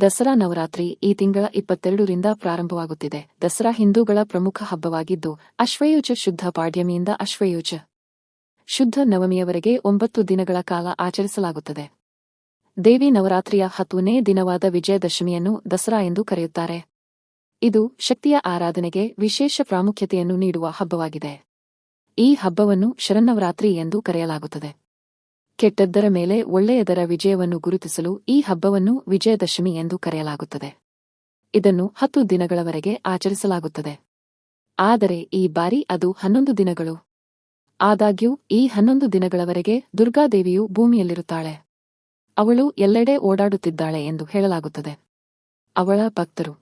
ದಸರಾ ನವರಾತ್ರಿ ಈ ತಿಂಗಳ ಇಪ್ಪತ್ತೆರಡರಿಂದ ಪ್ರಾರಂಭವಾಗುತ್ತಿದೆ. ದಸರಾ ಹಿಂದೂಗಳ ಪ್ರಮುಖ ಹಬ್ಬವಾಗಿದ್ದು, ಅಶ್ವಯುಜ ಶುದ್ಧ ಪಾಡ್ಯಮಿಯಿಂದ ಅಶ್ವಯುಜ ಶುದ್ಧ ನವಮಿಯವರೆಗೆ ಒಂಬತ್ತು ದಿನಗಳ ಕಾಲ ಆಚರಿಸಲಾಗುತ್ತದೆ. ದೇವಿ ನವರಾತ್ರಿಯ ಹತ್ತನೇ ದಿನವಾದ ವಿಜಯದಶಮಿಯನ್ನು ದಸರಾ ಎಂದು ಕರೆಯುತ್ತಾರೆ. ಇದು ಶಕ್ತಿಯ ಆರಾಧನೆಗೆ ವಿಶೇಷ ಪ್ರಾಮುಖ್ಯತೆಯನ್ನು ನೀಡುವ ಹಬ್ಬವಾಗಿದೆ. ಈ ಹಬ್ಬವನ್ನು ಶರನ್ನವರಾತ್ರಿ ಎಂದು ಕರೆಯಲಾಗುತ್ತದೆ. ಕೆಟ್ಟದ್ದರ ಮೇಲೆ ಒಳ್ಳೆಯದರ ವಿಜಯವನ್ನು ಗುರುತಿಸಲು ಈ ಹಬ್ಬವನ್ನು ವಿಜಯದಶಮಿ ಎಂದು ಕರೆಯಲಾಗುತ್ತದೆ. ಇದನ್ನು ಹತ್ತು ದಿನಗಳವರೆಗೆ ಆಚರಿಸಲಾಗುತ್ತದೆ. ಆದರೆ ಈ ಬಾರಿ ಅದು ಹನ್ನೊಂದು ದಿನಗಳು. ಆದಾಗ್ಯೂ ಈ ಹನ್ನೊಂದು ದಿನಗಳವರೆಗೆ ದುರ್ಗಾದೇವಿಯು ಭೂಮಿಯಲ್ಲಿರುತ್ತಾಳೆ. ಅವಳು ಎಲ್ಲೆಡೆ ಓಡಾಡುತ್ತಿದ್ದಾಳೆ ಎಂದು ಹೇಳಲಾಗುತ್ತದೆ. ಅವಳ ಭಕ್ತರು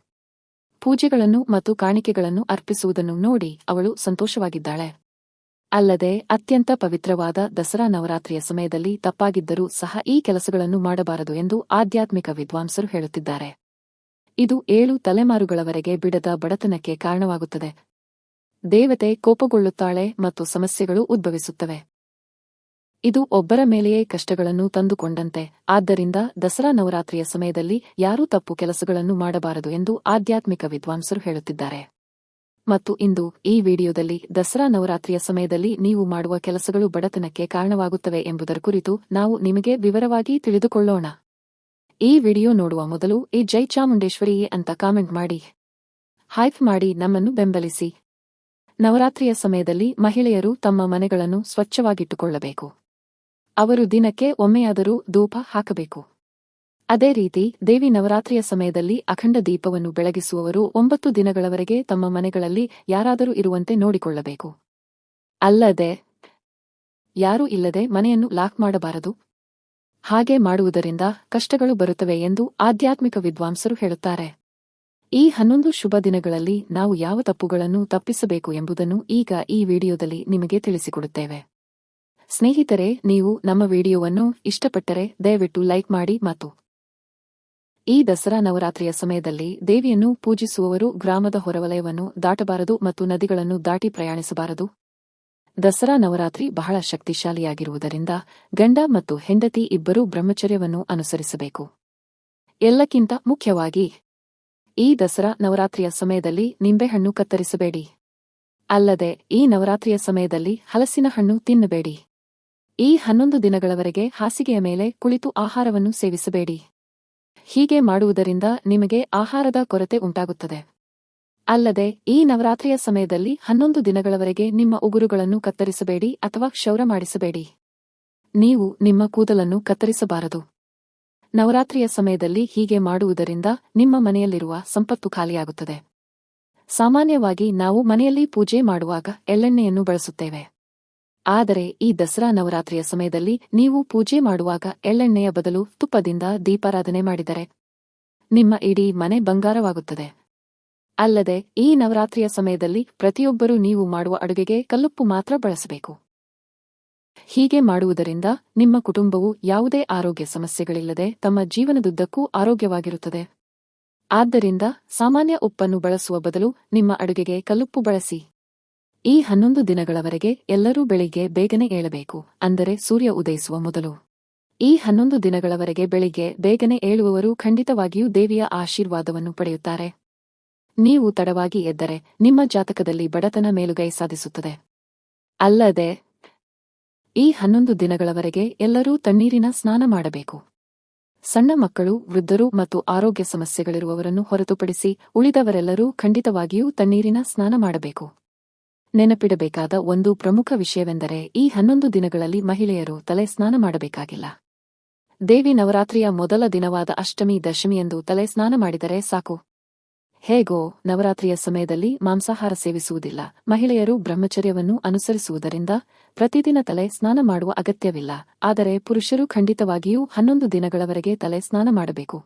ಪೂಜೆಗಳನ್ನು ಮತ್ತು ಕಾಣಿಕೆಗಳನ್ನು ಅರ್ಪಿಸುವುದನ್ನು ನೋಡಿ ಅವಳು ಸಂತೋಷವಾಗಿದ್ದಾಳೆ. ಅಲ್ಲದೆ ಅತ್ಯಂತ ಪವಿತ್ರವಾದ ದಸರಾ ನವರಾತ್ರಿಯ ಸಮಯದಲ್ಲಿ ತಪ್ಪಾಗಿದ್ದರೂ ಸಹ ಈ ಕೆಲಸಗಳನ್ನು ಮಾಡಬಾರದು ಎಂದು ಆಧ್ಯಾತ್ಮಿಕ ವಿದ್ವಾಂಸರು ಹೇಳುತ್ತಿದ್ದಾರೆ. ಇದು ಏಳು ತಲೆಮಾರುಗಳವರೆಗೆ ಬಿಡದ ಬಡತನಕ್ಕೆ ಕಾರಣವಾಗುತ್ತದೆ. ದೇವತೆ ಕೋಪಗೊಳ್ಳುತ್ತಾಳೆ ಮತ್ತು ಸಮಸ್ಯೆಗಳು ಉದ್ಭವಿಸುತ್ತವೆ. ಇದು ಒಬ್ಬರ ಮೇಲೆಯೇ ಕಷ್ಟಗಳನ್ನು ತಂದುಕೊಂಡಂತೆ. ಆದ್ದರಿಂದ ದಸರಾ ನವರಾತ್ರಿಯ ಸಮಯದಲ್ಲಿ ಯಾರೂ ತಪ್ಪು ಕೆಲಸಗಳನ್ನು ಮಾಡಬಾರದು ಎಂದು ಆಧ್ಯಾತ್ಮಿಕ ವಿದ್ವಾಂಸರು ಹೇಳುತ್ತಿದ್ದಾರೆ. ಮತ್ತು ಇಂದು ಈ ವಿಡಿಯೋದಲ್ಲಿ ದಸರಾ ನವರಾತ್ರಿಯ ಸಮಯದಲ್ಲಿ ನೀವು ಮಾಡುವ ಕೆಲಸಗಳು ಬಡತನಕ್ಕೆ ಕಾರಣವಾಗುತ್ತವೆ ಎಂಬುದರ ಕುರಿತು ನಾವು ನಿಮಗೆ ವಿವರವಾಗಿ ತಿಳಿದುಕೊಳ್ಳೋಣ. ಈ ವಿಡಿಯೋ ನೋಡುವ ಮೊದಲು ಈ ಜೈ ಚಾಮುಂಡೇಶ್ವರಿ ಅಂತ ಕಾಮೆಂಟ್ ಮಾಡಿ. ಹೈಪ್ ಮಾಡಿ ನಮ್ಮನ್ನು ಬೆಂಬಲಿಸಿ. ನವರಾತ್ರಿಯ ಸಮಯದಲ್ಲಿ ಮಹಿಳೆಯರು ತಮ್ಮ ಮನೆಗಳನ್ನು ಸ್ವಚ್ಛವಾಗಿಟ್ಟುಕೊಳ್ಳಬೇಕು. ಅವರು ದಿನಕ್ಕೆ ಒಮ್ಮೆಯಾದರೂ ಧೂಪ ಹಾಕಬೇಕು. ಅದೇ ರೀತಿ, ದೇವಿ ನವರಾತ್ರಿಯ ಸಮಯದಲ್ಲಿ ಅಖಂಡ ದೀಪವನ್ನು ಬೆಳಗಿಸುವವರು ಒಂಬತ್ತು ದಿನಗಳವರೆಗೆ ತಮ್ಮ ಮನೆಗಳಲ್ಲಿ ಯಾರಾದರೂ ಇರುವಂತೆ ನೋಡಿಕೊಳ್ಳಬೇಕು. ಅಲ್ಲದೆ, ಯಾರೂ ಇಲ್ಲದೆ ಮನೆಯನ್ನು ಲಾಕ್ ಮಾಡಬಾರದು. ಹಾಗೆ ಮಾಡುವುದರಿಂದ ಕಷ್ಟಗಳು ಬರುತ್ತವೆ ಎಂದು ಆಧ್ಯಾತ್ಮಿಕ ವಿದ್ವಾಂಸರು ಹೇಳುತ್ತಾರೆ. ಈ ಹನ್ನೊಂದು ಶುಭ ದಿನಗಳಲ್ಲಿ ನಾವು ಯಾವ ತಪ್ಪುಗಳನ್ನು ತಪ್ಪಿಸಬೇಕು ಎಂಬುದನ್ನು ಈಗ ಈ ವಿಡಿಯೋದಲ್ಲಿ ನಿಮಗೆ ತಿಳಿಸಿಕೊಡುತ್ತೇವೆ. ಸ್ನೇಹಿತರೆ, ನೀವು ನಮ್ಮ ವಿಡಿಯೋವನ್ನು ಇಷ್ಟಪಟ್ಟರೆ ದಯವಿಟ್ಟು ಲೈಕ್ ಮಾಡಿ ಮತ್ತು ಈ ದಸರಾ ನವರಾತ್ರಿಯ ಸಮಯದಲ್ಲಿ ದೇವಿಯನ್ನು ಪೂಜಿಸುವವರು ಗ್ರಾಮದ ಹೊರವಲಯವನ್ನು ದಾಟಬಾರದು ಮತ್ತು ನದಿಗಳನ್ನು ದಾಟಿ ಪ್ರಯಾಣಿಸಬಾರದು. ದಸರಾ ನವರಾತ್ರಿ ಬಹಳ ಶಕ್ತಿಶಾಲಿಯಾಗಿರುವುದರಿಂದ ಗಂಡ ಮತ್ತು ಹೆಂಡತಿ ಇಬ್ಬರೂ ಬ್ರಹ್ಮಚರ್ಯವನ್ನು ಅನುಸರಿಸಬೇಕು. ಎಲ್ಲಕ್ಕಿಂತ ಮುಖ್ಯವಾಗಿ, ಈ ದಸರಾ ನವರಾತ್ರಿಯ ಸಮಯದಲ್ಲಿ ನಿಂಬೆಹಣ್ಣು ಕತ್ತರಿಸಬೇಡಿ. ಅಲ್ಲದೆ, ಈ ನವರಾತ್ರಿಯ ಸಮಯದಲ್ಲಿ ಹಲಸಿನ ಹಣ್ಣು ತಿನ್ನಬೇಡಿ. ಈ ಹನ್ನೊಂದು ದಿನಗಳವರೆಗೆ ಹಾಸಿಗೆಯ ಮೇಲೆ ಕುಳಿತು ಆಹಾರವನ್ನು ಸೇವಿಸಬೇಡಿ. ಹೀಗೆ ಮಾಡುವುದರಿಂದ ನಿಮಗೆ ಆಹಾರದ ಕೊರತೆ ಉಂಟಾಗುತ್ತದೆ. ಅಲ್ಲದೆ, ಈ ನವರಾತ್ರಿಯ ಸಮಯದಲ್ಲಿ ಹನ್ನೊಂದು ದಿನಗಳವರೆಗೆ ನಿಮ್ಮ ಉಗುರುಗಳನ್ನು ಕತ್ತರಿಸಬೇಡಿ ಅಥವಾ ಕ್ಷೌರ ಮಾಡಿಸಬೇಡಿ. ನೀವು ನಿಮ್ಮ ಕೂದಲನ್ನು ಕತ್ತರಿಸಬಾರದು. ನವರಾತ್ರಿಯ ಸಮಯದಲ್ಲಿ ಹೀಗೆ ಮಾಡುವುದರಿಂದ ನಿಮ್ಮ ಮನೆಯಲ್ಲಿರುವ ಸಂಪತ್ತು ಖಾಲಿಯಾಗುತ್ತದೆ. ಸಾಮಾನ್ಯವಾಗಿ ನಾವು ಮನೆಯಲ್ಲಿ ಪೂಜೆ ಮಾಡುವಾಗ ಎಳ್ಳೆಣ್ಣೆಯನ್ನು ಬಳಸುತ್ತೇವೆ. ಆದರೆ ಈ ದಸರಾ ನವರಾತ್ರಿಯ ಸಮಯದಲ್ಲಿ ನೀವು ಪೂಜೆ ಮಾಡುವಾಗ ಎಳ್ಳೆಣ್ಣೆಯ ಬದಲು ತುಪ್ಪದಿಂದ ದೀಪಾರಾಧನೆ ಮಾಡಿದರೆ ನಿಮ್ಮ ಇಡೀ ಮನೆ ಬಂಗಾರವಾಗುತ್ತದೆ. ಅಲ್ಲದೆ ಈ ನವರಾತ್ರಿಯ ಸಮಯದಲ್ಲಿ ಪ್ರತಿಯೊಬ್ಬರೂ ನೀವು ಮಾಡುವ ಅಡುಗೆಗೆ ಕಲ್ಲುಪ್ಪು ಮಾತ್ರ ಬಳಸಬೇಕು. ಹೀಗೆ ಮಾಡುವುದರಿಂದ ನಿಮ್ಮ ಕುಟುಂಬವು ಯಾವುದೇ ಆರೋಗ್ಯ ಸಮಸ್ಯೆಗಳಿಲ್ಲದೆ ತಮ್ಮ ಜೀವನದುದ್ದಕ್ಕೂ ಆರೋಗ್ಯವಾಗಿರುತ್ತದೆ. ಆದ್ದರಿಂದ ಸಾಮಾನ್ಯ ಉಪ್ಪನ್ನು ಬಳಸುವ ಬದಲು ನಿಮ್ಮ ಅಡುಗೆಗೆ ಕಲ್ಲುಪ್ಪು ಬಳಸಿ. ಈ ಹನ್ನೊಂದು ದಿನಗಳವರೆಗೆ ಎಲ್ಲರೂ ಬೆಳಿಗ್ಗೆ ಬೇಗನೆ ಏಳಬೇಕು, ಅಂದರೆ ಸೂರ್ಯ ಉದಯಿಸುವ ಮೊದಲು. ಈ ಹನ್ನೊಂದು ದಿನಗಳವರೆಗೆ ಬೆಳಿಗ್ಗೆ ಬೇಗನೆ ಏಳುವವರು ಖಂಡಿತವಾಗಿಯೂ ದೇವಿಯ ಆಶೀರ್ವಾದವನ್ನು ಪಡೆಯುತ್ತಾರೆ. ನೀವು ತಡವಾಗಿ ಎದ್ದರೆ ನಿಮ್ಮ ಜಾತಕದಲ್ಲಿ ಬಡತನ ಮೇಲುಗೈ ಸಾಧಿಸುತ್ತದೆ. ಅಲ್ಲದೆ, ಈ ಹನ್ನೊಂದು ದಿನಗಳವರೆಗೆ ಎಲ್ಲರೂ ತಣ್ಣೀರಿನ ಸ್ನಾನ ಮಾಡಬೇಕು. ಸಣ್ಣ ಮಕ್ಕಳು, ವೃದ್ಧರು ಮತ್ತು ಆರೋಗ್ಯ ಸಮಸ್ಯೆಗಳಿರುವವರನ್ನು ಹೊರತುಪಡಿಸಿ ಉಳಿದವರೆಲ್ಲರೂ ಖಂಡಿತವಾಗಿಯೂ ತಣ್ಣೀರಿನ ಸ್ನಾನ ಮಾಡಬೇಕು. ನೆನಪಿಡಬೇಕಾದ ಒಂದು ಪ್ರಮುಖ ವಿಷಯವೆಂದರೆ ಈ ಹನ್ನೊಂದು ದಿನಗಳಲ್ಲಿ ಮಹಿಳೆಯರು ತಲೆ ಸ್ನಾನ ಮಾಡಬೇಕಾಗಿಲ್ಲ. ದೇವಿ ನವರಾತ್ರಿಯ ಮೊದಲ ದಿನವಾದ ಅಷ್ಟಮಿ ದಶಮಿಯಂದು ತಲೆ ಸ್ನಾನ ಮಾಡಿದರೆ ಸಾಕು. ಹೇಗೋ, ನವರಾತ್ರಿಯ ಸಮಯದಲ್ಲಿ ಮಾಂಸಾಹಾರ ಸೇವಿಸುವುದಿಲ್ಲ. ಮಹಿಳೆಯರು ಬ್ರಹ್ಮಚರ್ಯವನ್ನು ಅನುಸರಿಸುವುದರಿಂದ ಪ್ರತಿದಿನ ತಲೆ ಸ್ನಾನ ಮಾಡುವ ಅಗತ್ಯವಿಲ್ಲ. ಆದರೆ ಪುರುಷರು ಖಂಡಿತವಾಗಿಯೂ ಹನ್ನೊಂದು ದಿನಗಳವರೆಗೆ ತಲೆ ಸ್ನಾನ ಮಾಡಬೇಕು.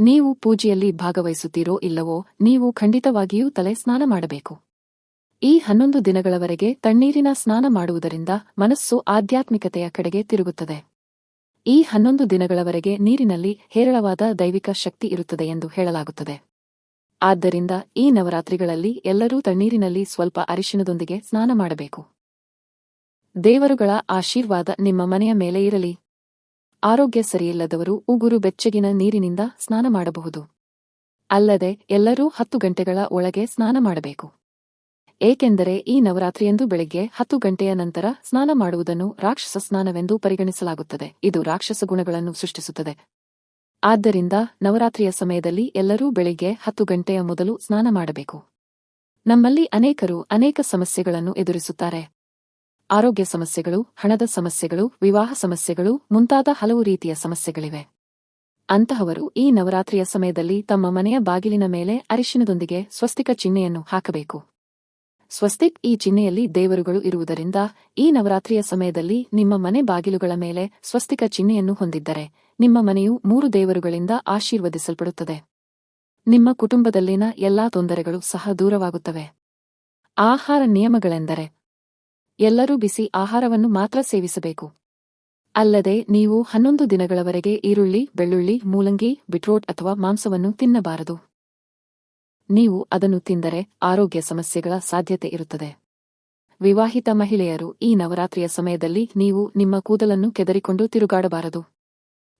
ನೀವು ಪೂಜೆಯಲ್ಲಿ ಭಾಗವಹಿಸುತ್ತೀರೋ ಇಲ್ಲವೋ, ನೀವು ಖಂಡಿತವಾಗಿಯೂ ತಲೆ ಸ್ನಾನ ಮಾಡಬೇಕು. ಈ ಹನ್ನೊಂದು ದಿನಗಳವರೆಗೆ ತಣ್ಣೀರಿನ ಸ್ನಾನ ಮಾಡುವುದರಿಂದ ಮನಸ್ಸು ಆಧ್ಯಾತ್ಮಿಕತೆಯ ಕಡೆಗೆ ತಿರುಗುತ್ತದೆ. ಈ ಹನ್ನೊಂದು ದಿನಗಳವರೆಗೆ ನೀರಿನಲ್ಲಿ ಹೇರಳವಾದ ದೈವಿಕ ಶಕ್ತಿ ಇರುತ್ತದೆ ಎಂದು ಹೇಳಲಾಗುತ್ತದೆ. ಆದ್ದರಿಂದ ಈ ನವರಾತ್ರಿಗಳಲ್ಲಿ ಎಲ್ಲರೂ ತಣ್ಣೀರಿನಲ್ಲಿ ಸ್ವಲ್ಪ ಅರಿಶಿನದೊಂದಿಗೆ ಸ್ನಾನ ಮಾಡಬೇಕು. ದೇವರುಗಳ ಆಶೀರ್ವಾದ ನಿಮ್ಮ ಮನೆಯ ಮೇಲೆ ಇರಲಿ. ಆರೋಗ್ಯ ಸರಿಯಿಲ್ಲದವರು ಉಗುರು ಬೆಚ್ಚಗಿನ ನೀರಿನಿಂದ ಸ್ನಾನ ಮಾಡಬಹುದು. ಅಲ್ಲದೆ ಎಲ್ಲರೂ ಹತ್ತು ಗಂಟೆಗಳ ಒಳಗೆ ಸ್ನಾನ ಮಾಡಬೇಕು. ಏಕೆಂದರೆ ಈ ನವರಾತ್ರಿಯಂದು ಬೆಳಿಗ್ಗೆ ಹತ್ತು ಗಂಟೆಯ ನಂತರ ಸ್ನಾನ ಮಾಡುವುದನ್ನು ರಾಕ್ಷಸ ಸ್ನಾನವೆಂದು ಪರಿಗಣಿಸಲಾಗುತ್ತದೆ. ಇದು ರಾಕ್ಷಸ ಗುಣಗಳನ್ನು ಸೃಷ್ಟಿಸುತ್ತದೆ. ಆದ್ದರಿಂದ ನವರಾತ್ರಿಯ ಸಮಯದಲ್ಲಿ ಎಲ್ಲರೂ ಬೆಳಿಗ್ಗೆ ಹತ್ತು ಗಂಟೆಯ ಮೊದಲು ಸ್ನಾನ ಮಾಡಬೇಕು. ನಮ್ಮಲ್ಲಿ ಅನೇಕರು ಅನೇಕ ಸಮಸ್ಯೆಗಳನ್ನು ಎದುರಿಸುತ್ತಾರೆ. ಆರೋಗ್ಯ ಸಮಸ್ಯೆಗಳು, ಹಣದ ಸಮಸ್ಯೆಗಳು, ವಿವಾಹ ಸಮಸ್ಯೆಗಳು, ಮುಂತಾದ ಹಲವು ರೀತಿಯ ಸಮಸ್ಯೆಗಳಿವೆ. ಅಂತಹವರು ಈ ನವರಾತ್ರಿಯ ಸಮಯದಲ್ಲಿ ತಮ್ಮ ಮನೆಯ ಬಾಗಿಲಿನ ಮೇಲೆ ಅರಿಶಿನದೊಂದಿಗೆ ಸ್ವಸ್ತಿಕ ಚಿಹ್ನೆಯನ್ನು ಹಾಕಬೇಕು. ಸ್ವಸ್ತಿಕ್ ಈ ಚಿಹ್ನೆಯಲ್ಲಿ ದೇವರುಗಳು ಇರುವುದರಿಂದ ಈ ನವರಾತ್ರಿಯ ಸಮಯದಲ್ಲಿ ನಿಮ್ಮ ಮನೆ ಬಾಗಿಲುಗಳ ಮೇಲೆ ಸ್ವಸ್ತಿಕ ಚಿಹ್ನೆಯನ್ನು ಹೊಂದಿದ್ದರೆ ನಿಮ್ಮ ಮನೆಯು ಮೂರು ದೇವರುಗಳಿಂದ ಆಶೀರ್ವದಿಸಲ್ಪಡುತ್ತದೆ. ನಿಮ್ಮ ಕುಟುಂಬದಲ್ಲಿನ ಎಲ್ಲಾ ತೊಂದರೆಗಳು ಸಹ ದೂರವಾಗುತ್ತವೆ. ಆಹಾರ ನಿಯಮಗಳೆಂದರೆ ಎಲ್ಲರೂ ಬಿಸಿ ಆಹಾರವನ್ನು ಮಾತ್ರ ಸೇವಿಸಬೇಕು. ಅಲ್ಲದೆ ನೀವು ಹನ್ನೊಂದು ದಿನಗಳವರೆಗೆ ಈರುಳ್ಳಿ, ಬೆಳ್ಳುಳ್ಳಿ, ಮೂಲಂಗಿ, ಬಿಟ್ರೋಟ್ ಅಥವಾ ಮಾಂಸವನ್ನು ತಿನ್ನಬಾರದು. ನೀವು ಅದನ್ನು ತಿಂದರೆ ಆರೋಗ್ಯ ಸಮಸ್ಯೆಗಳ ಸಾಧ್ಯತೆ ಇರುತ್ತದೆ. ವಿವಾಹಿತ ಮಹಿಳೆಯರು ಈ ನವರಾತ್ರಿಯ ಸಮಯದಲ್ಲಿ ನೀವು ನಿಮ್ಮ ಕೂದಲನ್ನು ಕೆದರಿಕೊಂಡು ತಿರುಗಾಡಬಾರದು.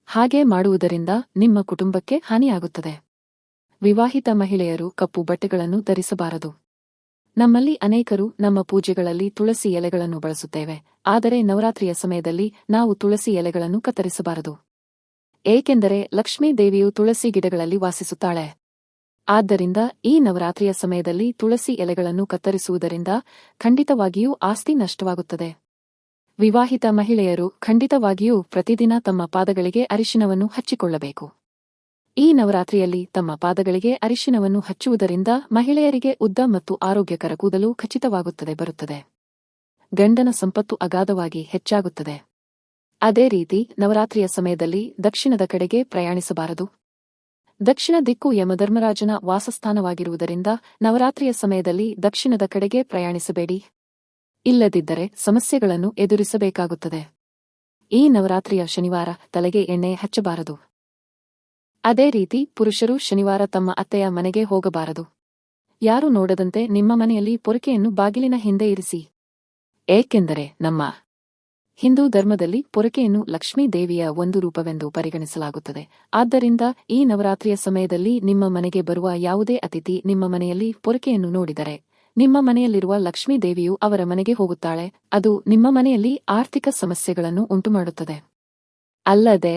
ಹಾಗೆ ಮಾಡುವುದರಿಂದ ನಿಮ್ಮ ಕುಟುಂಬಕ್ಕೆ ಹಾನಿಯಾಗುತ್ತದೆ. ವಿವಾಹಿತ ಮಹಿಳೆಯರು ಕಪ್ಪು ಬಟ್ಟೆಗಳನ್ನು ಧರಿಸಬಾರದು. ನಮ್ಮಲ್ಲಿ ಅನೇಕರು ನಮ್ಮ ಪೂಜೆಗಳಲ್ಲಿ ತುಳಸಿ ಎಲೆಗಳನ್ನು ಬಳಸುತ್ತೇವೆ, ಆದರೆ ನವರಾತ್ರಿಯ ಸಮಯದಲ್ಲಿ ನಾವು ತುಳಸಿ ಎಲೆಗಳನ್ನು ಕತ್ತರಿಸಬಾರದು. ಏಕೆಂದರೆ ಲಕ್ಷ್ಮೀ ದೇವಿಯು ತುಳಸಿ ಗಿಡಗಳಲ್ಲಿ ವಾಸಿಸುತ್ತಾಳೆ. ಆದ್ದರಿಂದ ಈ ನವರಾತ್ರಿಯ ಸಮಯದಲ್ಲಿ ತುಳಸಿ ಎಲೆಗಳನ್ನು ಕತ್ತರಿಸುವುದರಿಂದ ಖಂಡಿತವಾಗಿಯೂ ಆಸ್ತಿ ನಷ್ಟವಾಗುತ್ತದೆ. ವಿವಾಹಿತ ಮಹಿಳೆಯರು ಖಂಡಿತವಾಗಿಯೂ ಪ್ರತಿದಿನ ತಮ್ಮ ಪಾದಗಳಿಗೆ ಅರಿಶಿನವನ್ನು ಹಚ್ಚಿಕೊಳ್ಳಬೇಕು. ಈ ನವರಾತ್ರಿಯಲ್ಲಿ ತಮ್ಮ ಪಾದಗಳಿಗೆ ಅರಿಶಿನವನ್ನು ಹಚ್ಚುವುದರಿಂದ ಮಹಿಳೆಯರಿಗೆ ಉದ್ದ ಮತ್ತು ಆರೋಗ್ಯಕರ ಕೂದಲು ಖಚಿತವಾಗುತ್ತದೆ ಬರುತ್ತದೆ. ಗಂಡನ ಸಂಪತ್ತು ಅಗಾಧವಾಗಿ ಹೆಚ್ಚಾಗುತ್ತದೆ. ಅದೇ ರೀತಿ ನವರಾತ್ರಿಯ ಸಮಯದಲ್ಲಿ ದಕ್ಷಿಣದ ಕಡೆಗೆ ಪ್ರಯಾಣಿಸಬಾರದು. ದಕ್ಷಿಣ ದಿಕ್ಕು ಯಮಧರ್ಮರಾಜನ ವಾಸಸ್ಥಾನವಾಗಿರುವುದರಿಂದ ನವರಾತ್ರಿಯ ಸಮಯದಲ್ಲಿ ದಕ್ಷಿಣದ ಕಡೆಗೆ ಪ್ರಯಾಣಿಸಬೇಡಿ. ಇಲ್ಲದಿದ್ದರೆ ಸಮಸ್ಯೆಗಳನ್ನು ಎದುರಿಸಬೇಕಾಗುತ್ತದೆ. ಈ ನವರಾತ್ರಿಯ ಶನಿವಾರ ತಲೆಗೆ ಎಣ್ಣೆ ಹಚ್ಚಬಾರದು. ಅದೇ ರೀತಿ ಪುರುಷರು ಶನಿವಾರ ತಮ್ಮ ಅತ್ತೆಯ ಮನೆಗೆ ಹೋಗಬಾರದು. ಯಾರು ನೋಡದಂತೆ ನಿಮ್ಮ ಮನೆಯಲ್ಲಿ ಪೊರಕೆಯನ್ನು ಬಾಗಿಲಿನ ಹಿಂದೆ ಇರಿಸಿ. ಏಕೆಂದರೆ ನಮ್ಮ ಹಿಂದೂ ಧರ್ಮದಲ್ಲಿ ಪೊರಕೆಯನ್ನು ಲಕ್ಷ್ಮೀ ದೇವಿಯ ಒಂದು ರೂಪವೆಂದು ಪರಿಗಣಿಸಲಾಗುತ್ತದೆ. ಆದ್ದರಿಂದ ಈ ನವರಾತ್ರಿಯ ಸಮಯದಲ್ಲಿ ನಿಮ್ಮ ಮನೆಗೆ ಬರುವ ಯಾವುದೇ ಅತಿಥಿ ನಿಮ್ಮ ಮನೆಯಲ್ಲಿ ಪೊರಕೆಯನ್ನು ನೋಡಿದರೆ, ನಿಮ್ಮ ಮನೆಯಲ್ಲಿರುವ ಲಕ್ಷ್ಮೀ ದೇವಿಯು ಅವರ ಮನೆಗೆ ಹೋಗುತ್ತಾಳೆ. ಅದು ನಿಮ್ಮ ಮನೆಯಲ್ಲಿ ಆರ್ಥಿಕ ಸಮಸ್ಯೆಗಳನ್ನು ಉಂಟುಮಾಡುತ್ತದೆ. ಅಲ್ಲದೆ,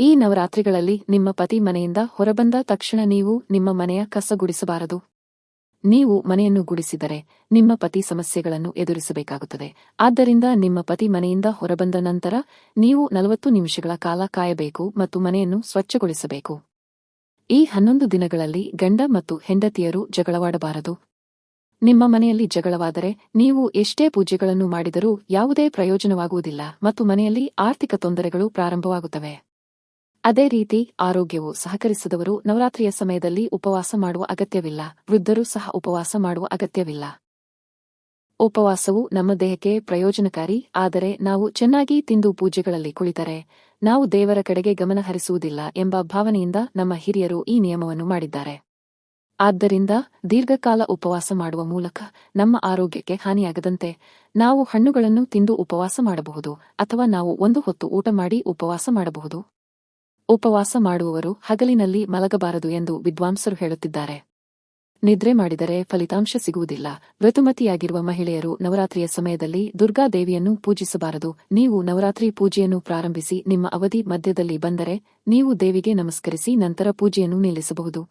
ಈ ನವರಾತ್ರಿಗಳಲ್ಲಿ ನಿಮ್ಮ ಪತಿ ಮನೆಯಿಂದ ಹೊರಬಂದ ತಕ್ಷಣ ನೀವು ನಿಮ್ಮ ಮನೆಯ ಕಸ ಗುಡಿಸಬಾರದು. ನೀವು ಮನೆಯನ್ನು ಗುಡಿಸಿದರೆ ನಿಮ್ಮ ಪತಿ ಸಮಸ್ಯೆಗಳನ್ನು ಎದುರಿಸಬೇಕಾಗುತ್ತದೆ. ಆದ್ದರಿಂದ ನಿಮ್ಮ ಪತಿ ಮನೆಯಿಂದ ಹೊರಬಂದ ನಂತರ ನೀವು ನಲವತ್ತು ನಿಮಿಷಗಳ ಕಾಲ ಕಾಯಬೇಕು ಮತ್ತು ಮನೆಯನ್ನು ಸ್ವಚ್ಛಗೊಳಿಸಬೇಕು. ಈ ಹನ್ನೊಂದು ದಿನಗಳಲ್ಲಿ ಗಂಡ ಮತ್ತು ಹೆಂಡತಿಯರು ಜಗಳವಾಡಬಾರದು. ನಿಮ್ಮ ಮನೆಯಲ್ಲಿ ಜಗಳವಾದರೆ ನೀವು ಎಷ್ಟೇ ಪೂಜೆಗಳನ್ನು ಮಾಡಿದರೂ ಯಾವುದೇ ಪ್ರಯೋಜನವಾಗುವುದಿಲ್ಲ ಮತ್ತು ಮನೆಯಲ್ಲಿ ಆರ್ಥಿಕ ತೊಂದರೆಗಳು ಪ್ರಾರಂಭವಾಗುತ್ತವೆ. ಅದೇ ರೀತಿ ಆರೋಗ್ಯವು ಸಹಕರಿಸದವರು ನವರಾತ್ರಿಯ ಸಮಯದಲ್ಲಿ ಉಪವಾಸ ಮಾಡುವ ಅಗತ್ಯವಿಲ್ಲ, ವೃದ್ಧರು ಸಹ ಉಪವಾಸ ಮಾಡುವ ಅಗತ್ಯವಿಲ್ಲ. ಉಪವಾಸವು ನಮ್ಮ ದೇಹಕ್ಕೆ ಪ್ರಯೋಜನಕಾರಿ, ಆದರೆ ನಾವು ಚೆನ್ನಾಗಿ ತಿಂದು ಪೂಜೆಗಳಲ್ಲಿ ಕುಳಿತರೆ, ನಾವು ದೇವರ ಕಡೆಗೆ ಗಮನ ಹರಿಸುವುದಿಲ್ಲ ಎಂಬ ಭಾವನೆಯಿಂದ ನಮ್ಮ ಹಿರಿಯರು ಈ ನಿಯಮವನ್ನು ಮಾಡಿದ್ದಾರೆ. ಆದ್ದರಿಂದ ದೀರ್ಘಕಾಲ ಉಪವಾಸ ಮಾಡುವ ಮೂಲಕ ನಮ್ಮ ಆರೋಗ್ಯಕ್ಕೆ ಹಾನಿಯಾಗದಂತೆ ನಾವು ಹಣ್ಣುಗಳನ್ನು ತಿಂದು ಉಪವಾಸ ಮಾಡಬಹುದು, ಅಥವಾ ನಾವು ಒಂದು ಹೊತ್ತು ಊಟ ಮಾಡಿ ಉಪವಾಸ ಮಾಡಬಹುದು. ಉಪವಾಸ ಮಾಡುವವರು ಹಗಲಿನಲ್ಲಿ ಮಲಗಬಾರದು ಎಂದು ವಿದ್ವಾಂಸರು ಹೇಳುತ್ತಿದ್ದಾರೆ. ನಿದ್ರೆ ಮಾಡಿದರೆ ಫಲಿತಾಂಶ ಸಿಗುವುದಿಲ್ಲ. ಋತುಮತಿಯಾಗಿರುವ ಮಹಿಳೆಯರು ನವರಾತ್ರಿಯ ಸಮಯದಲ್ಲಿ ದುರ್ಗಾದೇವಿಯನ್ನು ಪೂಜಿಸಬಾರದು. ನೀವು ನವರಾತ್ರಿ ಪೂಜೆಯನ್ನು ಪ್ರಾರಂಭಿಸಿ ನಿಮ್ಮ ಅವಧಿ ಮಧ್ಯದಲ್ಲಿ ಬಂದರೆ ನೀವು ದೇವಿಗೆ ನಮಸ್ಕರಿಸಿ ನಂತರ ಪೂಜೆಯನ್ನು ನಿಲ್ಲಿಸಬಹುದು.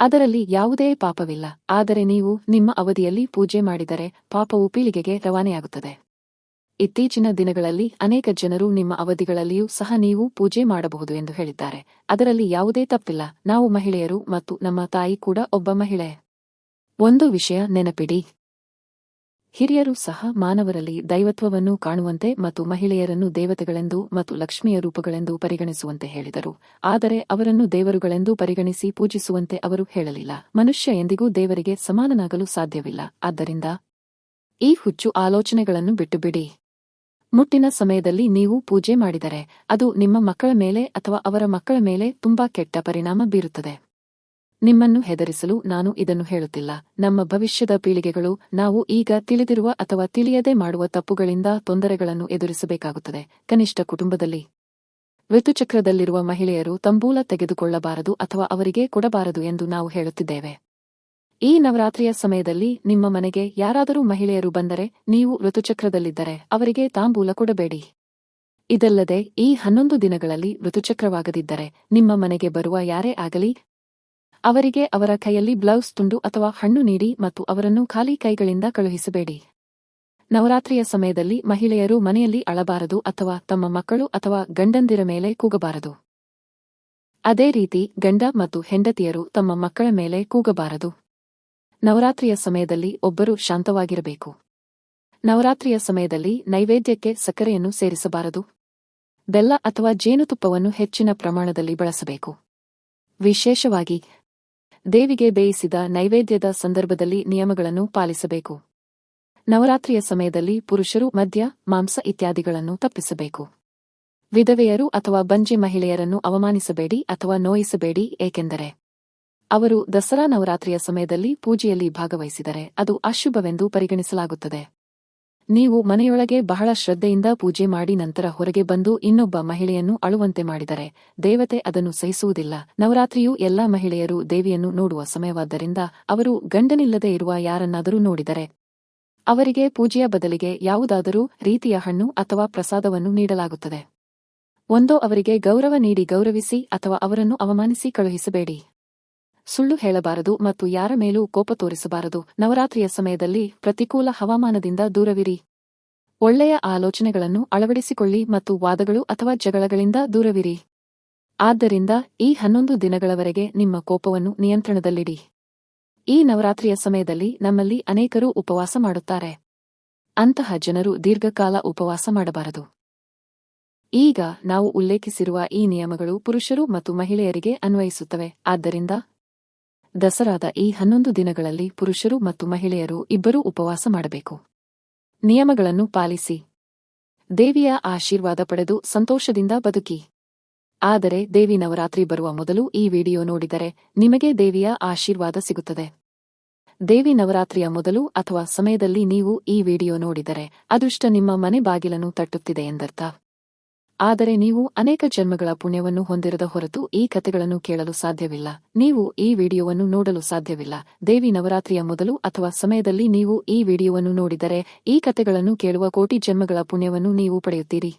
ಅದರಲ್ಲಿ ಯಾವುದೇ ಪಾಪವಿಲ್ಲ. ಆದರೆ ನೀವು ನಿಮ್ಮ ಅವಧಿಯಲ್ಲಿ ಪೂಜೆ ಮಾಡಿದರೆ ಪಾಪವು ಪೀಳಿಗೆಗೆ ರವಾನೆಯಾಗುತ್ತದೆ. ಇತ್ತೀಚಿನ ದಿನಗಳಲ್ಲಿ ಅನೇಕ ಜನರು ನಿಮ್ಮ ಅವಧಿಗಳಲ್ಲಿಯೂ ಸಹ ನೀವು ಪೂಜೆ ಮಾಡಬಹುದು ಎಂದು ಹೇಳಿದ್ದಾರೆ. ಅದರಲ್ಲಿ ಯಾವುದೇ ತಪ್ಪಿಲ್ಲ. ನಾವು ಮಹಿಳೆಯರು ಮತ್ತು ನಮ್ಮ ತಾಯಿ ಕೂಡ ಒಬ್ಬ ಮಹಿಳೆ. ಒಂದು ವಿಷಯ ನೆನಪಿಡಿ. ಹಿರಿಯರು ಸಹ ಮಾನವರಲ್ಲಿ ದೈವತ್ವವನ್ನು ಕಾಣುವಂತೆ ಮತ್ತು ಮಹಿಳೆಯರನ್ನು ದೇವತೆಗಳೆಂದು ಮತ್ತು ಲಕ್ಷ್ಮಿಯ ರೂಪಗಳೆಂದು ಪರಿಗಣಿಸುವಂತೆ ಹೇಳಿದರು. ಆದರೆ ಅವರನ್ನು ದೇವರುಗಳೆಂದು ಪರಿಗಣಿಸಿ ಪೂಜಿಸುವಂತೆ ಅವರು ಹೇಳಲಿಲ್ಲ. ಮನುಷ್ಯ ಎಂದಿಗೂ ದೇವರಿಗೆ ಸಮಾನನಾಗಲು ಸಾಧ್ಯವಿಲ್ಲ. ಆದ್ದರಿಂದ ಈ ಹುಚ್ಚು ಆಲೋಚನೆಗಳನ್ನು ಬಿಟ್ಟುಬಿಡಿ. ಮುಟ್ಟಿನ ಸಮಯದಲ್ಲಿ ನೀವು ಪೂಜೆ ಮಾಡಿದರೆ ಅದು ನಿಮ್ಮ ಮಕ್ಕಳ ಮೇಲೆ ಅಥವಾ ಅವರ ಮಕ್ಕಳ ಮೇಲೆ ತುಂಬಾ ಕೆಟ್ಟ ಪರಿಣಾಮ ಬೀರುತ್ತದೆ. ನಿಮ್ಮನ್ನು ಹೆದರಿಸಲು ನಾನು ಇದನ್ನು ಹೇಳುತ್ತಿಲ್ಲ. ನಮ್ಮ ಭವಿಷ್ಯದ ಪೀಳಿಗೆಗಳು, ನಾವು ಈಗ ತಿಳಿದಿರುವ ಅಥವಾ ತಿಳಿಯದೆ ಮಾಡುವ ತಪ್ಪುಗಳಿಂದ ತೊಂದರೆಗಳನ್ನು ಎದುರಿಸಬೇಕಾಗುತ್ತದೆ. ಕನಿಷ್ಠ ಕುಟುಂಬದಲ್ಲಿ ಋತುಚಕ್ರದಲ್ಲಿರುವ ಮಹಿಳೆಯರು ತಂಬೂಲ ತೆಗೆದುಕೊಳ್ಳಬಾರದು ಅಥವಾ ಅವರಿಗೆ ಕೊಡಬಾರದು ಎಂದು ನಾವು ಹೇಳುತ್ತಿದ್ದೇವೆ. ಈ ನವರಾತ್ರಿಯ ಸಮಯದಲ್ಲಿ ನಿಮ್ಮ ಮನೆಗೆ ಯಾರಾದರೂ ಮಹಿಳೆಯರು ಬಂದರೆ ನೀವು ಋತುಚಕ್ರದಲ್ಲಿದ್ದರೆ ಅವರಿಗೆ ತಾಂಬೂಲ ಕೊಡಬೇಡಿ. ಇದಲ್ಲದೆ ಈ ಹನ್ನೊಂದು ದಿನಗಳಲ್ಲಿ ಋತುಚಕ್ರವಾಗದಿದ್ದರೆ ನಿಮ್ಮ ಮನೆಗೆ ಬರುವ ಯಾರೇ ಆಗಲಿ, ಅವರಿಗೆ ಅವರ ಕೈಯಲ್ಲಿ ಬ್ಲೌಸ್ ತುಂಡು ಅಥವಾ ಹಣ್ಣು ನೀಡಿ ಮತ್ತು ಅವರನ್ನು ಖಾಲಿ ಕೈಗಳಿಂದ ಕಳುಹಿಸಬೇಡಿ. ನವರಾತ್ರಿಯ ಸಮಯದಲ್ಲಿ ಮಹಿಳೆಯರು ಮನೆಯಲ್ಲಿ ಅಳಬಾರದು ಅಥವಾ ತಮ್ಮ ಮಕ್ಕಳು ಅಥವಾ ಗಂಡಂದಿರ ಮೇಲೆ ಕೂಗಬಾರದು. ಅದೇ ರೀತಿ ಗಂಡ ಮತ್ತು ಹೆಂಡತಿಯರು ತಮ್ಮ ಮಕ್ಕಳ ಮೇಲೆ ಕೂಗಬಾರದು. ನವರಾತ್ರಿಯ ಸಮಯದಲ್ಲಿ ಒಬ್ಬರು ಶಾಂತವಾಗಿರಬೇಕು. ನವರಾತ್ರಿಯ ಸಮಯದಲ್ಲಿ ನೈವೇದ್ಯಕ್ಕೆ ಸಕ್ಕರೆಯನ್ನು ಸೇರಿಸಬಾರದು. ಬೆಲ್ಲ ಅಥವಾ ಜೇನುತುಪ್ಪವನ್ನು ಹೆಚ್ಚಿನ ಪ್ರಮಾಣದಲ್ಲಿ ಬಳಸಬೇಕು. ವಿಶೇಷವಾಗಿ, ದೇವಿಗೆ ಬೇಯಿಸಿದ ನೈವೇದ್ಯದ ಸಂದರ್ಭದಲ್ಲಿ ನಿಯಮಗಳನ್ನು ಪಾಲಿಸಬೇಕು. ನವರಾತ್ರಿಯ ಸಮಯದಲ್ಲಿ ಪುರುಷರು ಮದ್ಯ, ಮಾಂಸ ಇತ್ಯಾದಿಗಳನ್ನು ತಪ್ಪಿಸಬೇಕು. ವಿಧವೆಯರು ಅಥವಾ ಬಂಜಿ ಮಹಿಳೆಯರನ್ನು ಅವಮಾನಿಸಬೇಡಿ ಅಥವಾ ನೋಯಿಸಬೇಡಿ, ಏಕೆಂದರೆ ಅವರು ದಸರಾ ನವರಾತ್ರಿಯ ಸಮಯದಲ್ಲಿ ಪೂಜೆಯಲ್ಲಿ ಭಾಗವಹಿಸಿದರೆ ಅದು ಅಶುಭವೆಂದು ಪರಿಗಣಿಸಲಾಗುತ್ತದೆ. ನೀವು ಮನೆಯೊಳಗೆ ಬಹಳ ಶ್ರದ್ಧೆಯಿಂದ ಪೂಜೆ ಮಾಡಿ ನಂತರ ಹೊರಗೆ ಬಂದು ಇನ್ನೊಬ್ಬ ಮಹಿಳೆಯನ್ನು ಅಳುವಂತೆ ಮಾಡಿದರೆ ದೇವತೆ ಅದನ್ನು ಸಹಿಸುವುದಿಲ್ಲ. ನವರಾತ್ರಿಯು ಎಲ್ಲಾ ಮಹಿಳೆಯರು ದೇವಿಯನ್ನು ನೋಡುವ ಸಮಯವಾದ್ದರಿಂದ ಅವರು ಗಂಡನಿಲ್ಲದೆ ಇರುವ ಯಾರನ್ನಾದರೂ ನೋಡಿದರೆ ಅವರಿಗೆ ಪೂಜೆಯ ಬದಲಿಗೆ ಯಾವುದಾದರೂ ರೀತಿಯ ಹಣ್ಣು ಅಥವಾ ಪ್ರಸಾದವನ್ನು ನೀಡಲಾಗುತ್ತದೆ. ಒಂದೋ ಅವರಿಗೆ ಗೌರವ ನೀಡಿ ಗೌರವಿಸಿ ಅಥವಾ ಅವರನ್ನು ಅವಮಾನಿಸಿ ಕಳುಹಿಸಬೇಡಿ. ಸುಳ್ಳು ಹೇಳಬಾರದು ಮತ್ತು ಯಾರ ಮೇಲೂ ಕೋಪ ತೋರಿಸಬಾರದು. ನವರಾತ್ರಿಯ ಸಮಯದಲ್ಲಿ ಪ್ರತಿಕೂಲ ಹವಾಮಾನದಿಂದ ದೂರವಿರಿ. ಒಳ್ಳೆಯ ಆಲೋಚನೆಗಳನ್ನು ಅಳವಡಿಸಿಕೊಳ್ಳಿ ಮತ್ತು ವಾದಗಳು ಅಥವಾ ಜಗಳಗಳಿಂದ ದೂರವಿರಿ. ಆದ್ದರಿಂದ ಈ ಹನ್ನೊಂದು ದಿನಗಳವರೆಗೆ ನಿಮ್ಮ ಕೋಪವನ್ನು ನಿಯಂತ್ರಣದಲ್ಲಿಡಿ. ಈ ನವರಾತ್ರಿಯ ಸಮಯದಲ್ಲಿ ನಮ್ಮಲ್ಲಿ ಅನೇಕರು ಉಪವಾಸ ಮಾಡುತ್ತಾರೆ. ಅಂತಹ ಜನರು ದೀರ್ಘಕಾಲ ಉಪವಾಸ ಮಾಡಬಾರದು. ಈಗ ನಾವು ಉಲ್ಲೇಖಿಸಿರುವ ಈ ನಿಯಮಗಳು ಪುರುಷರು ಮತ್ತು ಮಹಿಳೆಯರಿಗೆ ಅನ್ವಯಿಸುತ್ತವೆ. ಆದ್ದರಿಂದ ದಸರಾದ ಈ ಹನ್ನೊಂದು ದಿನಗಳಲ್ಲಿ ಪುರುಷರು ಮತ್ತು ಮಹಿಳೆಯರು ಇಬ್ಬರೂ ಉಪವಾಸ ಮಾಡಬೇಕು. ನಿಯಮಗಳನ್ನು ಪಾಲಿಸಿ. ದೇವಿಯ ಆಶೀರ್ವಾದ ಪಡೆದು ಸಂತೋಷದಿಂದ ಬದುಕಿ. ಆದರೆ ದೇವಿ ನವರಾತ್ರಿ ಬರುವ ಮೊದಲು ಈ ವಿಡಿಯೋ ನೋಡಿದರೆ ನಿಮಗೆ ದೇವಿಯ ಆಶೀರ್ವಾದ ಸಿಗುತ್ತದೆ. ದೇವಿ ನವರಾತ್ರಿಯ ಮೊದಲು ಅಥವಾ ಸಮಯದಲ್ಲಿ ನೀವು ಈ ವಿಡಿಯೋ ನೋಡಿದರೆ ಅದೃಷ್ಟ ನಿಮ್ಮ ಮನೆ ಬಾಗಿಲನ್ನು ತಟ್ಟುತ್ತಿದೆ ಎಂದರ್ಥ. ಆದರೆ ನೀವು ಅನೇಕ ಜನ್ಮಗಳ ಪುಣ್ಯವನ್ನು ಹೊಂದಿರದ ಹೊರತು ಈ ಕಥೆಗಳನ್ನು ಕೇಳಲು ಸಾಧ್ಯವಿಲ್ಲ. ನೀವು ಈ ವಿಡಿಯೋವನ್ನು ನೋಡಲು ಸಾಧ್ಯವಿಲ್ಲ. ದೇವಿ ನವರಾತ್ರಿಯ ಮೊದಲು ಅಥವಾ ಸಮಯದಲ್ಲಿ ನೀವು ಈ ವಿಡಿಯೋವನ್ನು ನೋಡಿದರೆ ಈ ಕಥೆಗಳನ್ನು ಕೇಳುವ ಕೋಟಿ ಜನ್ಮಗಳ ಪುಣ್ಯವನ್ನು ನೀವು ಪಡೆಯುತ್ತೀರಿ.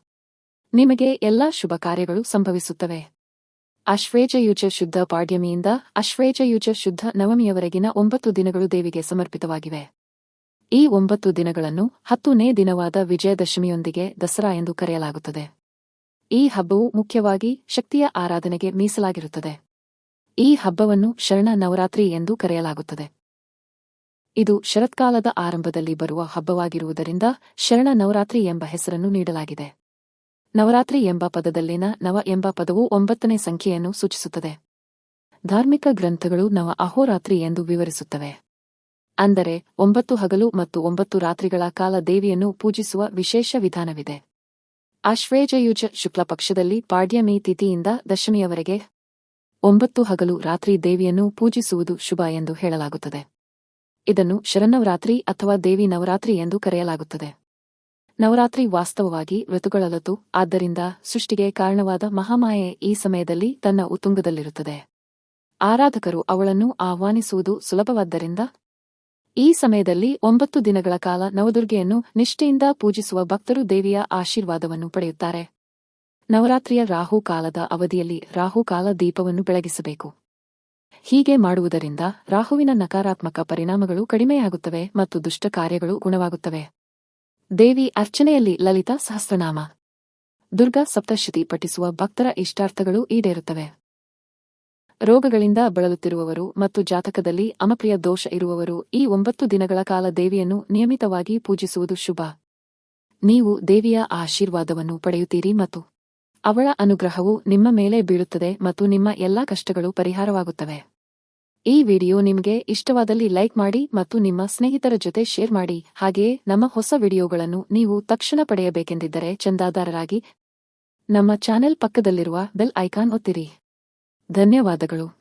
ನಿಮಗೆ ಎಲ್ಲಾ ಶುಭ ಕಾರ್ಯಗಳು ಸಂಭವಿಸುತ್ತವೆ. ಅಶ್ವೇಜಯುಜ ಶುದ್ಧ ಪಾಡ್ಯಮಿಯಿಂದ ಅಶ್ವೇಜಯುಜ ಶುದ್ಧ ನವಮಿಯವರೆಗಿನ ಒಂಬತ್ತು ದಿನಗಳು ದೇವಿಗೆ ಸಮರ್ಪಿತವಾಗಿವೆ. ಈ ಒಂಬತ್ತು ದಿನಗಳನ್ನು ಹತ್ತನೇ ದಿನವಾದ ವಿಜಯದಶಮಿಯೊಂದಿಗೆ ದಸರಾ ಎಂದು ಕರೆಯಲಾಗುತ್ತದೆ. ಈ ಹಬ್ಬವು ಮುಖ್ಯವಾಗಿ ಶಕ್ತಿಯ ಆರಾಧನೆಗೆ ಮೀಸಲಾಗಿರುತ್ತದೆ. ಈ ಹಬ್ಬವನ್ನು ಶರಣ ನವರಾತ್ರಿ ಎಂದು ಕರೆಯಲಾಗುತ್ತದೆ. ಇದು ಶರತ್ಕಾಲದ ಆರಂಭದಲ್ಲಿ ಬರುವ ಹಬ್ಬವಾಗಿರುವುದರಿಂದ ಶರಣ ನವರಾತ್ರಿ ಎಂಬ ಹೆಸರನ್ನು ನೀಡಲಾಗಿದೆ. ನವರಾತ್ರಿ ಎಂಬ ಪದದಲ್ಲಿನ ನವ ಎಂಬ ಪದವು ಒಂಬತ್ತನೇ ಸಂಖ್ಯೆಯನ್ನು ಸೂಚಿಸುತ್ತದೆ. ಧಾರ್ಮಿಕ ಗ್ರಂಥಗಳು ನವ ಅಹೋರಾತ್ರಿ ಎಂದು ವಿವರಿಸುತ್ತವೆ. ಅಂದರೆ ಒಂಬತ್ತು ಹಗಲು ಮತ್ತು ಒಂಬತ್ತು ರಾತ್ರಿಗಳ ಕಾಲ ದೇವಿಯನ್ನು ಪೂಜಿಸುವ ವಿಶೇಷ ವಿಧಾನವಿದೆ. ಆಶ್ವೇಜಯುಜ ಶುಕ್ಲ ಪಕ್ಷದಲ್ಲಿ ಪಾಡ್ಯಮಿ ತಿಥಿಯಿಂದ ದಶಮಿಯವರೆಗೆ ಒಂಬತ್ತು ಹಗಲು ರಾತ್ರಿ ದೇವಿಯನ್ನು ಪೂಜಿಸುವುದು ಶುಭ ಎಂದು ಹೇಳಲಾಗುತ್ತದೆ. ಇದನ್ನು ಶರನ್ನವರಾತ್ರಿ ಅಥವಾ ದೇವಿ ನವರಾತ್ರಿ ಎಂದು ಕರೆಯಲಾಗುತ್ತದೆ. ನವರಾತ್ರಿ ವಾಸ್ತವವಾಗಿ ಋತುಗಳಲತು ಆದ್ದರಿಂದ ಸೃಷ್ಟಿಗೆ ಕಾರಣವಾದ ಮಹಾಮಾಯೆ ಈ ಸಮಯದಲ್ಲಿ ತನ್ನ ಉತ್ತುಂಗದಲ್ಲಿರುತ್ತದೆ ಆರಾಧಕರು ಅವಳನ್ನು ಆಹ್ವಾನಿಸುವುದು ಸುಲಭವಾದ್ದರಿಂದ ಈ ಸಮಯದಲ್ಲಿ ಒಂಬತ್ತು ದಿನಗಳ ಕಾಲ ನವದುರ್ಗೆಯನ್ನು ನಿಷ್ಠೆಯಿಂದ ಪೂಜಿಸುವ ಭಕ್ತರು ದೇವಿಯ ಆಶೀರ್ವಾದವನ್ನು ಪಡೆಯುತ್ತಾರೆ. ನವರಾತ್ರಿಯ ರಾಹುಕಾಲದ ಅವಧಿಯಲ್ಲಿ ರಾಹುಕಾಲ ದೀಪವನ್ನು ಬೆಳಗಿಸಬೇಕು. ಹೀಗೆ ಮಾಡುವುದರಿಂದ ರಾಹುವಿನ ನಕಾರಾತ್ಮಕ ಪರಿಣಾಮಗಳು ಕಡಿಮೆಯಾಗುತ್ತವೆ ಮತ್ತು ದುಷ್ಟ ಕಾರ್ಯಗಳು ಗುಣವಾಗುತ್ತವೆ. ದೇವಿ ಅರ್ಚನೆಯಲ್ಲಿ ಲಲಿತಾ ಸಹಸ್ರನಾಮ. ದುರ್ಗಾ ಸಪ್ತಶತಿ ಪಠಿಸುವ ಭಕ್ತರ ಇಷ್ಟಾರ್ಥಗಳು ಈಡೇರುತ್ತವೆ. ರೋಗಗಳಿಂದ ಬಳಲುತ್ತಿರುವವರು ಮತ್ತು ಜಾತಕದಲ್ಲಿ ಅಮಪ್ರಿಯ ದೋಷ ಇರುವವರು ಈ ಒಂಬತ್ತು ದಿನಗಳ ಕಾಲ ದೇವಿಯನ್ನು ನಿಯಮಿತವಾಗಿ ಪೂಜಿಸುವುದು ಶುಭ. ನೀವು ದೇವಿಯ ಆಶೀರ್ವಾದವನ್ನು ಪಡೆಯುತ್ತೀರಿ ಮತ್ತು ಅವಳ ಅನುಗ್ರಹವು ನಿಮ್ಮ ಮೇಲೆ ಬೀಳುತ್ತದೆ ಮತ್ತು ನಿಮ್ಮ ಎಲ್ಲಾ ಕಷ್ಟಗಳು ಪರಿಹಾರವಾಗುತ್ತವೆ. ಈ ವಿಡಿಯೋ ನಿಮಗೆ ಇಷ್ಟವಾದಲ್ಲಿ ಲೈಕ್ ಮಾಡಿ ಮತ್ತು ನಿಮ್ಮ ಸ್ನೇಹಿತರ ಜೊತೆ ಶೇರ್ ಮಾಡಿ. ಹಾಗೆಯೇ ನಮ್ಮ ಹೊಸ ವಿಡಿಯೋಗಳನ್ನು ನೀವು ತಕ್ಷಣ ಪಡೆಯಬೇಕೆಂದಿದ್ದರೆ ಚಂದಾದಾರರಾಗಿ ನಮ್ಮ ಚಾನೆಲ್ ಪಕ್ಕದಲ್ಲಿರುವ ಬೆಲ್ ಐಕಾನ್ ಒತ್ತಿರಿ. ಧನ್ಯವಾದಗಳು.